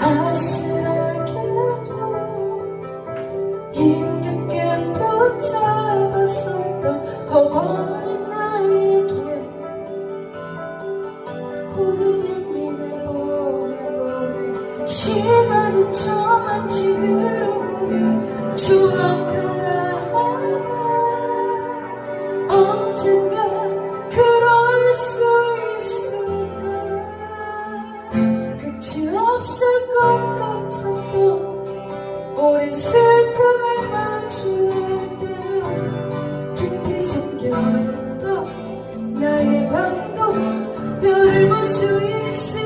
아슬하게도 힘겹게 붙잡았었던 거버린 나에게 고운 연민을 보내보내 시간은 저만치 흐르고 추억을 하나 언젠가 그럴 수 있을까? 끝이 없을 것 같아도 오랜 슬픔을 마주할 때면 깊이 숨겨있던 나의 방도 별을 볼 수 있어